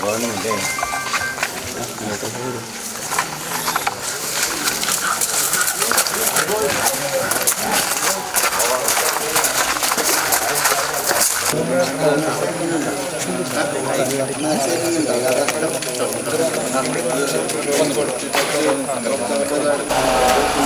먹었는데 그래도 모르 나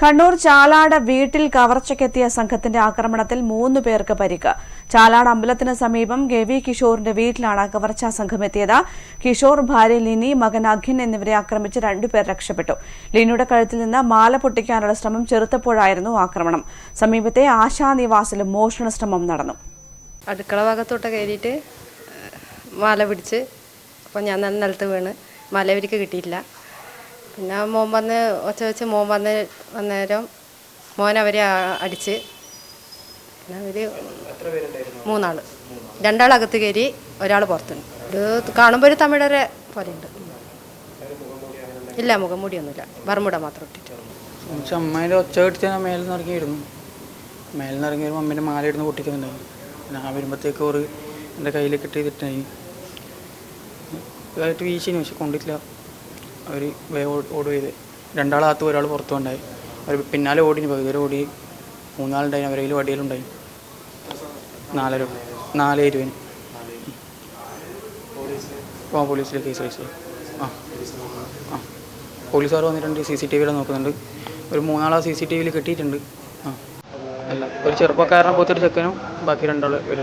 കണ്ണൂർ ചാലാട് വീട്ടിൽ കവർച്ചയ്ക്കെത്തിയ സംഘത്തിന്റെ ആക്രമണത്തിൽ മൂന്ന് പേർക്ക് പരിക്ക്. ചാലാട് അമ്പലത്തിന് സമീപം കെ വി കിഷോറിന്റെ വീട്ടിലാണ് കവർച്ചാ സംഘം എത്തിയത്. കിഷോർ ഭാര്യ ലിനി മകൻ അഖിൻ എന്നിവരെ ആക്രമിച്ച് രണ്ടുപേർ രക്ഷപ്പെട്ടു. ലിനിയുടെ കഴുത്തിൽ നിന്ന് മാല പൊട്ടിക്കാനുള്ള ശ്രമം ചെറുത്തപ്പോഴായിരുന്നു ആക്രമണം. സമീപത്തെ ആശാനിവാസിലും മോഷണ ശ്രമം നടന്നു. അടുക്കള ഭാഗത്തോട്ട് കയറിയിട്ട് മാല പിടിച്ച് അപ്പോൾ ഞാൻ നല്ല നിലത്ത് വീണ്. മാല അവർക്ക് കിട്ടിയില്ല. പിന്നെ മോൻ വന്ന് ഒച്ച വെച്ച് മോൻ വന്ന് വന്നേരം മോൻ അവരെ അടിച്ച്. പിന്നെ അവർ മൂന്നാൾ രണ്ടാൾ അകത്ത് കയറി ഒരാൾ പുറത്തുണ്ട്. ഇത് കാണുമ്പോൾ ഒരു തമിഴരെ പോലെയുണ്ട്. ഇല്ല മുഖം മൂടിയൊന്നുമില്ല. ബർമുട മാത്രം ഇട്ടിട്ട്. അമ്മേന്റെ ഒച്ച കെട്ടിച്ച് ഞാൻ മേലിൽ നിന്ന് ഇറങ്ങിയിരുന്നു. മേലിൽ നിന്ന് ഇറങ്ങി വരുമ്പോൾ അമ്മേന്റെ മാല ഇടുന്ന് പൊട്ടിക്കുന്നുണ്ടായി ഞാൻ വരുമ്പോഴത്തേക്ക് ഒരു എന്റെ കയ്യിലേക്ക് ഇട്ട് ചെയ്തിട്ടായി ഇതായിട്ട് വീശിന് പക്ഷെ കൊണ്ടിട്ടില്ല. അവർ വേ ഓട് ചെയ്ത്. രണ്ടാളാകത്ത് ഒരാൾ പുറത്തുണ്ടായി. അവർ പിന്നാലെ ഓടിന് പകുതി ഓടി മൂന്നാളുണ്ടായി അവരെ കയ്യിൽ വടിയിലുണ്ടായി നാലര നാല് ഇരുപതിന്. ആ പോലീസിൽ കേസ് രജിസ്റ്റർ. ആ ആ. പോലീസുകാർ വന്നിട്ടുണ്ട് സി സി ടി വിയിൽ നോക്കുന്നുണ്ട്. ഒരു മൂന്നാളെ സി സി ടി വിയിൽ കിട്ടിയിട്ടുണ്ട്. ആ. അല്ല ഒരു ചെറുപ്പക്കാരനെ പോത്തൊരു ചെക്കനും ബാക്കി രണ്ടാൾ ഒരു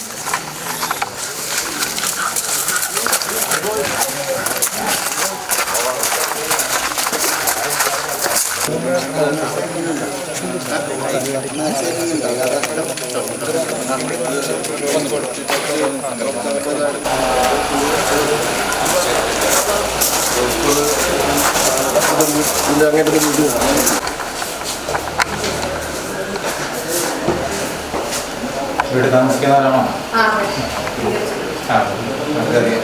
ഇല്ലാതുകൊണ്ട് വീട് താമസിക്കുന്നവരാണോ? ആ നമുക്കറിയാം.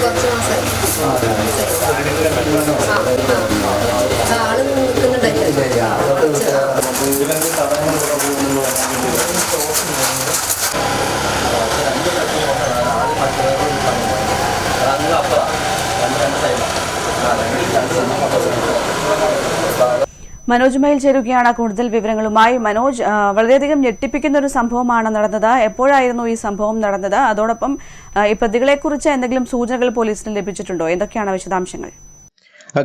കുറച്ച് രണ്ട് ആൾ നിൽക്കുന്നുണ്ടായില്ല മനോജ് മയിൽ ചേരുകയാണ് കൂടുതൽ വിവരങ്ങളുമായി. മനോജ് വളരെയധികം ഞെട്ടിപ്പിക്കുന്ന ഒരു സംഭവമാണ് നടന്നത്. എപ്പോഴായിരുന്നു ഈ സംഭവം നടന്നത്? അതോടൊപ്പം ഈ പ്രതികളെക്കുറിച്ച് എന്തെങ്കിലും സൂചനകൾ പോലീസിന് ലഭിച്ചിട്ടുണ്ടോ? എന്തൊക്കെയാണ് വിശദാംശങ്ങൾ?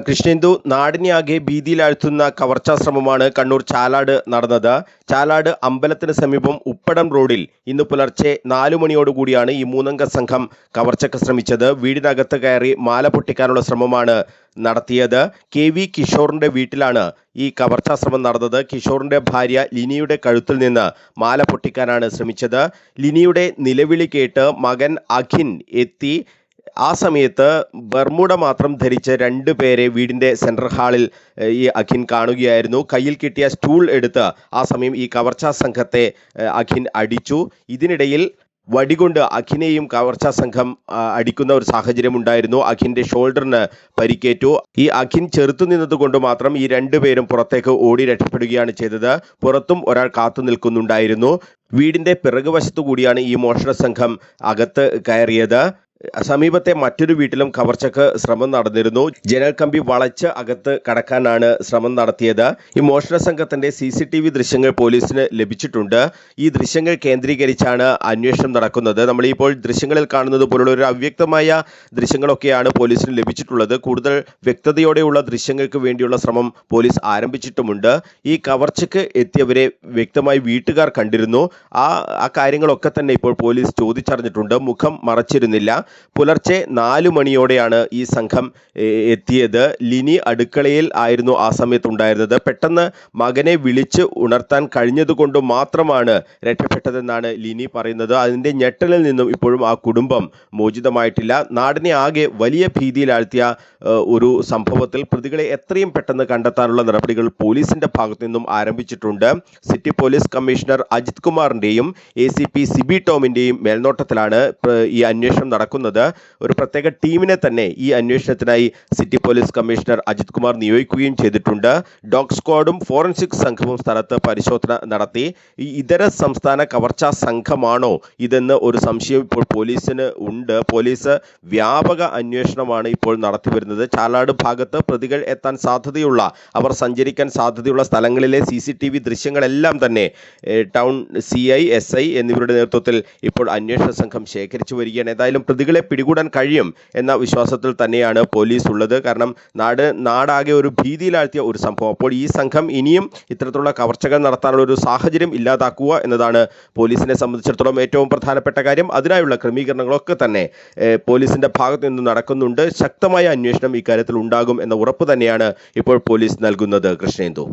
കൃഷ്ണേന്ദു നാടിനെയാകെ ഭീതിയിലാഴ്ത്തുന്ന കവർച്ചാ ശ്രമമാണ് കണ്ണൂർ ചാലാട് നടന്നത്. ചാലാട് അമ്പലത്തിന് സമീപം ഉപ്പടം റോഡിൽ ഇന്ന് പുലർച്ചെ നാലു മണിയോടുകൂടിയാണ് ഈ മൂന്നംഗ സംഘം കവർച്ചയ്ക്ക് ശ്രമിച്ചത്. വീടിനകത്ത് കയറി മാല പൊട്ടിക്കാനുള്ള ശ്രമമാണ് നടത്തിയത്. കെ വി കിഷോറിന്റെ വീട്ടിലാണ് ഈ കവർച്ചാ ശ്രമം നടന്നത്. കിഷോറിന്റെ ഭാര്യ ലിനിയുടെ കഴുത്തിൽ നിന്ന് മാല പൊട്ടിക്കാനാണ് ശ്രമിച്ചത്. ലിനിയുടെ നിലവിളി കേട്ട് മകൻ അഖിൻ എത്തി. ആ സമയത്ത് ബർമുട മാത്രം ധരിച്ച രണ്ട് പേരെ വീടിന്റെ സെൻട്രൽ ഹാളിൽ ഈ അഖിൻ കാണുകയായിരുന്നു. കയ്യിൽ കിട്ടിയ സ്റ്റൂൾ എടുത്ത് ആ സമയം ഈ കവർച്ചാ സംഘത്തെ അഖിൻ അടിച്ചു. ഇതിനിടയിൽ വടികൊണ്ട് അഖിനെയും കവർച്ച സംഘം അടിക്കുന്ന ഒരു സാഹചര്യം ഉണ്ടായിരുന്നു. അഖിന്റെ ഷോൾഡറിന് പരിക്കേറ്റു. ഈ അഖിൻ ചെറുത്തു നിന്നതുകൊണ്ട് മാത്രം ഈ രണ്ടുപേരും പുറത്തേക്ക് ഓടി രക്ഷപ്പെടുകയാണ് ചെയ്തത്. പുറത്തും ഒരാൾ കാത്തു നിൽക്കുന്നുണ്ടായിരുന്നു. വീടിന്റെ പിറകുവശത്തു കൂടിയാണ് ഈ മോഷണ സംഘം അകത്ത് കയറിയത്. സമീപത്തെ മറ്റൊരു വീട്ടിലും കവർച്ചക്ക് ശ്രമം നടന്നിരുന്നു. ജനൽ കമ്പി വളച്ച് അകത്ത് കടക്കാനാണ് ശ്രമം നടത്തിയത്. ഈ മോഷണ സംഘത്തിന്റെ സി സി ടി വി ദൃശ്യങ്ങൾ പോലീസിന് ലഭിച്ചിട്ടുണ്ട്. ഈ ദൃശ്യങ്ങൾ കേന്ദ്രീകരിച്ചാണ് അന്വേഷണം നടക്കുന്നത്. നമ്മൾ ഇപ്പോൾ ദൃശ്യങ്ങളിൽ കാണുന്നത് പോലുള്ള ഒരു അവ്യക്തമായ ദൃശ്യങ്ങളൊക്കെയാണ് പോലീസിന് ലഭിച്ചിട്ടുള്ളത്. കൂടുതൽ വ്യക്തതയോടെയുള്ള ദൃശ്യങ്ങൾക്ക് വേണ്ടിയുള്ള ശ്രമം പോലീസ് ആരംഭിച്ചിട്ടുമുണ്ട്. ഈ കവർച്ചയ്ക്ക് എത്തിയവരെ വ്യക്തമായി വീട്ടുകാർ കണ്ടിരുന്നു. ആ ആ കാര്യങ്ങളൊക്കെ തന്നെ ഇപ്പോൾ പോലീസ് ചോദിച്ചറിഞ്ഞിട്ടുണ്ട്. മുഖം മറച്ചിരുന്നില്ല. പുലർച്ചെ നാലു മണിയോടെയാണ് ഈ സംഘം എത്തിയത്. ലിനി അടുക്കളയിൽ ആയിരുന്നു ആ സമയത്ത് ഉണ്ടായിരുന്നത് പെട്ടെന്ന് മകനെ വിളിച്ച് ഉണർത്താൻ കഴിഞ്ഞതുകൊണ്ട് മാത്രമാണ് രക്ഷപ്പെട്ടതെന്നാണ് ലിനി പറയുന്നത്. അതിന്റെ ഞെട്ടലിൽ നിന്നും ഇപ്പോഴും ആ കുടുംബം മോചിതമായിട്ടില്ല. നാടിനെ ആകെ വലിയ ഭീതിയിലാഴ്ത്തിയ ഒരു സംഭവത്തിൽ പ്രതികളെ എത്രയും പെട്ടെന്ന് കണ്ടെത്താനുള്ള നടപടികൾ പോലീസിന്റെ ഭാഗത്തു നിന്നും ആരംഭിച്ചിട്ടുണ്ട്. സിറ്റി പോലീസ് കമ്മീഷണർ അജിത് കുമാറിന്റെയും എ സി പി സിബി ടോമിന്റെയും മേൽനോട്ടത്തിലാണ് ഈ അന്വേഷണം നടക്കുന്നത്. ഒരു പ്രത്യേക ടീമിനെ തന്നെ ഈ അന്വേഷണത്തിനായി city police commissioner Ajith Kumar നിയോഗിക്കുകയും ചെയ്തിട്ടുണ്ട്. ഡോഗ് സ്ക്വാഡും ഫോറൻസിക് സംഘവും സ്ഥലത്ത് പരിശോധന നടത്തി. ഈ ഇതര സംസ്ഥാന കവർച്ചാ സംഘമാണോ ഇതെന്ന് ഒരു സംശയം ഇപ്പോൾ പോലീസിന് ഉണ്ട്. പോലീസ് വ്യാപക അന്വേഷണമാണ് ഇപ്പോൾ നടത്തിവരുന്നത് ചാലാട് ഭാഗത്ത് പ്രതികൾ എത്താൻ സാധ്യതയുള്ള അവർ സഞ്ചരിക്കാൻ സാധ്യതയുള്ള സ്ഥലങ്ങളിലെ സി സി ടി വി ദൃശ്യങ്ങളെല്ലാം തന്നെ town C I S I എന്നിവരുടെ നേതൃത്വത്തിൽ ഇപ്പോൾ അന്വേഷണ സംഘം ശേഖരിച്ചു വരികയാണ്. ഏതായാലും പ്രതികളെ പിടികൂടാൻ കഴിയും എന്ന വിശ്വാസത്തിൽ തന്നെയാണ് പോലീസ് ഉള്ളത്. കാരണം നാട് നാടാകെ ഒരു ഭീതിയിലാഴ്ത്തിയ ഒരു സംഭവം. അപ്പോൾ ഈ സംഘം ഇനിയും ഇത്തരത്തിലുള്ള കവർച്ചകൾ നടത്താനുള്ള ഒരു സാഹചര്യം ഇല്ലാതാക്കുക എന്നതാണ് പോലീസിനെ സംബന്ധിച്ചിടത്തോളം ഏറ്റവും പ്രധാനപ്പെട്ട കാര്യം. അതിനായുള്ള ക്രമീകരണങ്ങളൊക്കെ തന്നെ പോലീസിന്റെ ഭാഗത്തു നിന്ന് നടക്കുന്നുണ്ട്. ശക്തമായ അന്വേഷണം ഇക്കാര്യത്തിൽ ഉണ്ടാകും എന്ന ഉറപ്പ് തന്നെയാണ് ഇപ്പോൾ പോലീസ് നൽകുന്നത്. കൃഷ്ണേന്ദു.